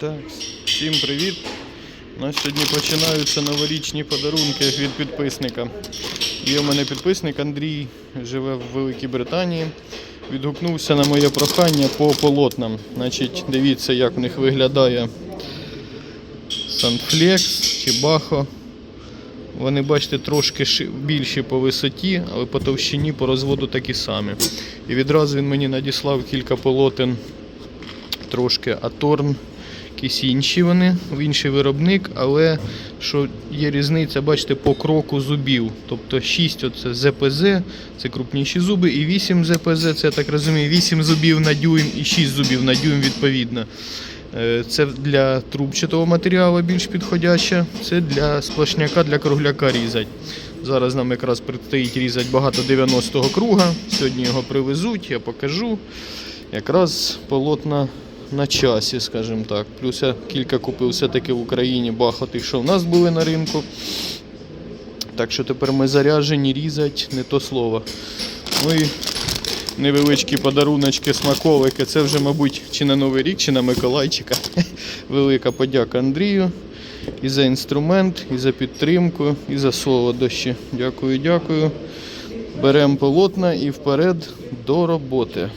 Так, всім привіт. У нас сьогодні починаються новорічні подарунки від підписника. Є у мене підписник Андрій, живе в Великій Британії. Відгукнувся на моє прохання по полотнам. Значить, дивіться, як в них виглядає Санфлекс чи Бахо. Вони, бачите, трошки більші по висоті, але по товщині, по розводу такі самі. І відразу він мені надіслав кілька полотен трошки Аторн, якісь інші вони, інший виробник, але що є різниця, бачите, по кроку зубів. Тобто 6 оце ЗПЗ, це крупніші зуби, і 8 ЗПЗ, це я так розумію, 8 зубів на дюйм і 6 зубів на дюйм відповідно. Е, Це для трубчатого матеріалу більш підходяще, це для сплошняка, для кругляка різать. Зараз нам якраз предстоїть різати багато 90-го круга. Сьогодні його привезуть, я покажу. Якраз полотна на часі, скажімо так. Плюс я кілька купив все-таки в Україні тих, що в нас були на ринку. Так що тепер ми заряджені різати не то слово. Ну і невеличкі подаруночки, смаколики. Це вже, мабуть, чи на Новий рік, чи на Миколайчика. Велика подяка Андрію. І за інструмент, і за підтримку, і за солодощі. Дякую, дякую. Беремо полотна і вперед до роботи.